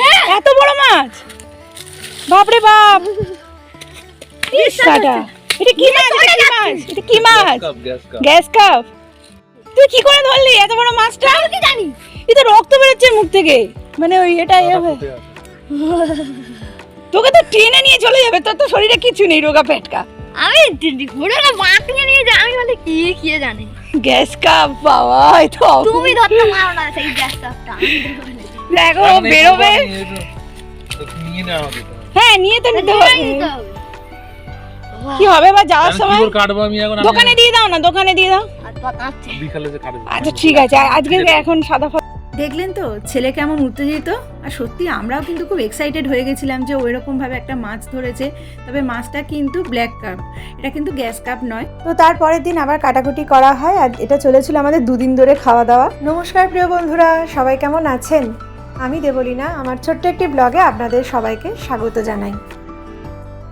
এটা এত বড় মাছ? বাপরে বাপ। ইস কাটা এটা কি মাছ? এটা কি মাছ? এটা কি মাছ? গ্যাস কাপ তুই কি করে ধরলি এত বড় মাছটা? কি জানি? এটা রক্ত বেরোচ্ছে মুখ থেকে। মানে ওই এটা এ হয়ে- তোকে তো ট্রেনে নিয়ে চলে যাবে। তোর তো শরীরে কিছু নেই রোগা পেটকা আমি না মাকে নিয়ে যাই আমি বলে কি কে জানে। গ্যাস কাপ বাবা তো তুমি ধরতে পারো না সেই গ্যাস কাপটা দেখো বেরোবে। হ্যাঁ নিয়ে তো নিতে হবে। কি হবে বা যাওয়ার সময়? কাটবো আমি এখন? দোকানে দিয়ে দাও না দোকানে দিয়ে দাও। বিকালে যে কাটবো। আচ্ছা ঠিক আছে। আজকে এখন সাদা দেখলেন তো ছেলে কেমন উত্তেজিত? আর সত্যি আমরাও কিন্তু খুব এক্সাইটেড হয়ে গেছিলাম যে ওই রকমভাবে একটা মাছ ধরেছে। তবে মাছটা কিন্তু ব্ল্যাক কাপ এটা কিন্তু গ্যাস কাপ নয়। তো তারপরের দিন আবার কাটাকুটি করা হয় আর এটা চলেছিল আমাদের দুদিন ধরে খাওয়া দাওয়া। নমস্কার প্রিয় বন্ধুরা। সবাই কেমন আছেন? আমি দেবলিনা, আমার ছোট্ট একটি ব্লগে আপনাদের সবাইকে স্বাগত জানাই।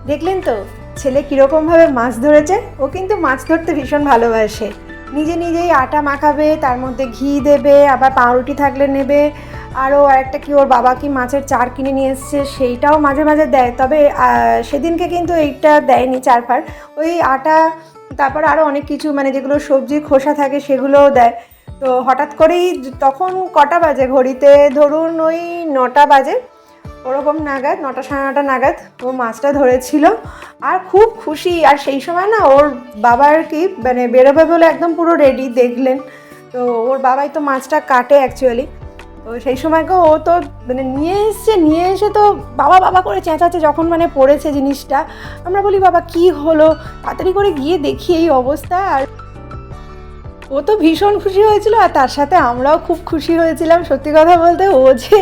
দেখলেন তো, ছেলে কীরকমভাবে মাছ ধরেছে? ও কিন্তু মাছ ধরতে ভীষণ ভালোবাসে। নিজে নিজেই আটা মাখাবে, তার মধ্যে ঘি দেবে, আবার পাউরুটি থাকলে নেবে। আরও আরেকটা কি, ওর বাবা কি মাছের চার কিনে নিয়ে এসছে, সেইটাও মাঝে মাঝে দেয়। তবে সেদিনকে কিন্তু এইটা দেয়নি চারপার ওই আটা, তারপর আরও অনেক কিছু মানে যেগুলো সবজির খোসা থাকে, সেগুলোও দেয়। তো হঠাৎ করেই তখন কটা বাজে ঘড়িতে? ধরুন ওই নটা বাজে। ওরকম নাগাদ, নটা সাড়ে নটা নাগাদ ও মাছটা ধরেছিল। আর খুব খুশি, আর সেই সময় না ওর বাবার কি মানে বেরোবে বলে একদম পুরো রেডি দেখলেন। তো ওর বাবাই তো মাছটা কাটে অ্যাকচুয়ালি তো সেই সময়কে ও তো মানে নিয়ে এসছে, নিয়ে এসে তো বাবা বাবা করে চেঁচাচ্ছে যখন মানে পড়েছে জিনিসটা। আমরা বলি, বাবা, কি হলো? তাড়াতাড়ি করে গিয়ে দেখি এই অবস্থা, আর ও তো ভীষণ খুশি হয়েছিল আর তার সাথে আমরাও খুব খুশি হয়েছিলাম। সত্যি কথা বলতে ও যে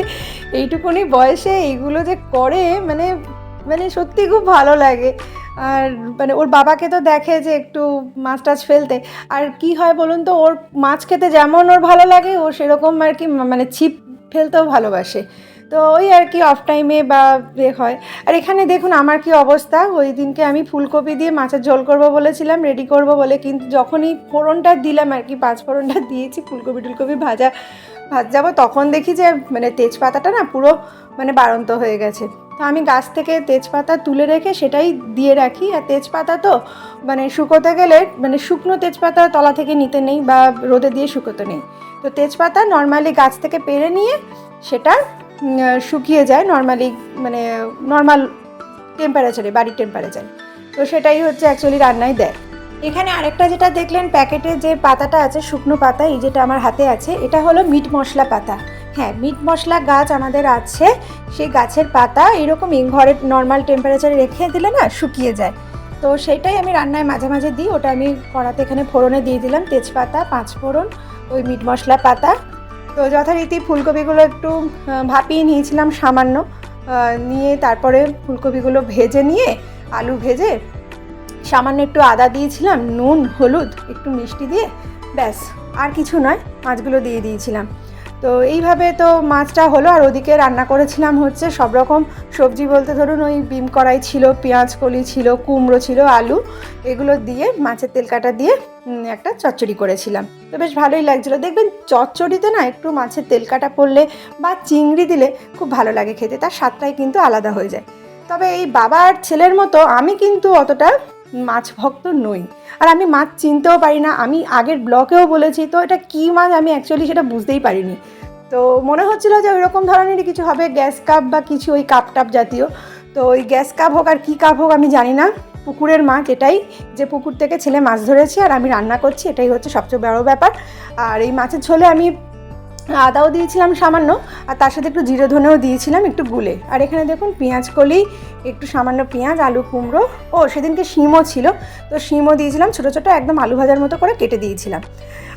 এইটুকুনি বয়সে এইগুলো যে করে মানে মানে সত্যি খুব ভালো লাগে। আর মানে ওর বাবাকে তো দেখে যে একটু মাছ টাছ ফেলতে। আর কি হয় বলুন তো, ওর মাছ খেতে যেমন ওর ভালো লাগে, ও সেরকম আর কি মানে ছিপ ফেলতেও ভালোবাসে। তো ওই আর কি অফ টাইমে বা এ হয়। আর এখানে দেখুন আমার কি অবস্থা, ওই দিনকে আমি ফুলকপি দিয়ে মাছের ঝোল করব বলেছিলাম রেডি করব বলে কিন্তু যখনই ফোড়নটা দিলাম আর কি, পাঁচ ফোড়নটা দিয়েছি, ফুলকপি টুলকপি ভাজা ভাজ যাব তখন দেখি যে মানে তেজপাতাটা না পুরো মানে বাড়ন্ত হয়ে গেছে। তো আমি গাছ থেকে তেজপাতা তুলে রেখে সেটাই দিয়ে রাখি। আর তেজপাতা তো মানে শুকোতে গেলে মানে শুকনো তেজপাতা তলা থেকে নিতে নেই বা রোদে দিয়ে শুকোতে নেই। তো তেজপাতা নর্মালি গাছ থেকে পেরে নিয়ে সেটা শুকিয়ে যায় নর্মালি মানে নর্মাল টেম্পারেচারে বাড়ির টেম্পারেচারে তো সেটাই হচ্ছে অ্যাকচুয়ালি রান্নায় দেয়। এখানে আরেকটা যেটা দেখলেন প্যাকেটে যে পাতাটা আছে, শুকনো পাতা, এই যেটা আমার হাতে আছে, এটা হলো মিট মশলা পাতা। হ্যাঁ মিট মশলা গাছ আমাদের আছে, সেই গাছের পাতা এরকম ঘরে নর্মাল টেম্পারেচারে রেখে দিলে না শুকিয়ে যায়। তো সেটাই আমি রান্নায় মাঝে মাঝে দিই, ওটা আমি কড়াতে এখানে ফোড়নে দিয়ে দিলাম, তেজপাতা পাঁচ ফোড়ন ওই মিট মশলা পাতা তো যথারীতি ফুলকপিগুলো একটু ভাপিয়ে নিয়েছিলাম সামান্য। নিয়ে তারপরে ফুলকপিগুলো ভেজে নিয়ে আলু ভেজে সামান্য একটু আদা দিয়েছিলাম, নুন, হলুদ, একটু মিষ্টি দিয়ে, ব্যাস, আর কিছু নয়, মাছগুলো দিয়ে দিয়েছিলাম। তো এইভাবে তো মাছটা হলো, আর ওদিকে রান্না করেছিলাম হচ্ছে সব রকম সবজি বলতে ধরুন ওই বিম কড়াই ছিল, পেঁয়াজ কলি ছিল, কুমড়ো ছিল, আলু, এগুলো দিয়ে মাছের তেল কাটা দিয়ে একটা চচ্চড়ি করেছিলাম। তো বেশ ভালোই লাগছিল। দেখবেন চচ্চড়িতে না একটু মাছের তেল কাটা পড়লে বা চিংড়ি দিলে খুব ভালো লাগে খেতে, তার স্বাদটাই কিন্তু আলাদা হয়ে যায়। তবে এই বাবার ছেলের মতো আমি কিন্তু অতটা মাছ ভক্ত নই। আর আমি মাছ চিনতেও পারি না, আমি আগের ব্লকেও বলেছি, তো এটা কী মাছ আমি অ্যাকচুয়ালি সেটা বুঝতেই পারিনি। তো মনে হচ্ছিল যে ওই রকম ধরনেরই কিছু হবে, গ্যাস কাপ বা কিছু ওই কাপ টাপ জাতীয়। তো ওই গ্যাস কাপ হোক আর কী কাপ হোক আমি জানি না। পুকুরের মাছ এটাই যে পুকুর থেকে ছেলে মাছ ধরেছে আর আমি রান্না করছি, এটাই হচ্ছে সবচেয়ে বড় ব্যাপার। আর এই মাছের ঝোলে আমি আদাও দিয়েছিলাম সামান্য, আর তার সাথে একটু জিরে ধনেও দিয়েছিলাম একটু গুলে। আর এখানে দেখুন পেঁয়াজ কলি, একটু সামান্য পেঁয়াজ, আলু কুমড়ো, ও সেদিনকে শিমও ছিল, তো শিমও দিয়েছিলাম, ছোটো ছোটো একদম আলু ভাজার মতো করে কেটে দিয়েছিলাম।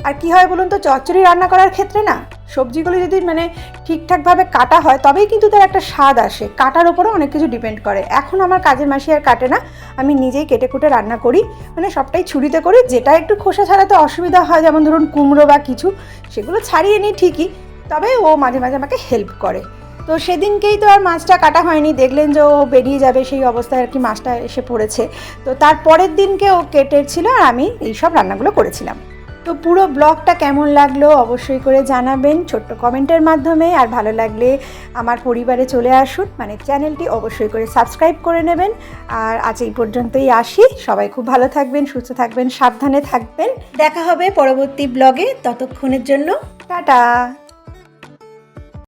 আর কি হয় বলুন তো, চচ্চড়ি রান্না করার ক্ষেত্রে না সবজিগুলো যদি মানে ঠিকঠাকভাবে কাটা হয়, তবেই কিন্তু তার একটা স্বাদ আসে। কাটার ওপরও অনেক কিছু ডিপেন্ড করে। এখন আমার কাজের মাসি আর কাটে না। আমি নিজেই কেটে কুটে রান্না করি। মানে সবটাই ছুরিতে করি। যেটা একটু খোসা ছাড়াতে অসুবিধা হয়, যেমন ধরুন কুমড়ো বা কিছু, সেগুলো ছাড়িয়ে নিই ঠিকই। তবে ও মাঝে মাঝে আমাকে হেল্প করে। তো সেদিনকেই তো আর মাছটা কাটা হয়নি। দেখলেন যে ও বেরিয়ে যাবে, সেই অবস্থায় আর কি মাছটা এসে পড়েছে। তো তার পরের দিনকে ও কেটেছিল আর আমি এই সব রান্নাগুলো করেছিলাম। তো পুরো ব্লগটা কেমন লাগল অবশ্যই করে জানাবেন ছোট্ট কমেন্টের মাধ্যমে। আর ভালো লাগলে আমার পরিবারে চলে আসুন মানে চ্যানেলটি অবশ্যই করে সাবস্ক্রাইব করে নেবেন। আর আজ এই পর্যন্তই আসি। সবাই খুব ভালো থাকবেন, সুস্থ থাকবেন, সাবধানে থাকবেন। দেখা হবে পরবর্তী ব্লগে ততক্ষণের জন্য। টাটা!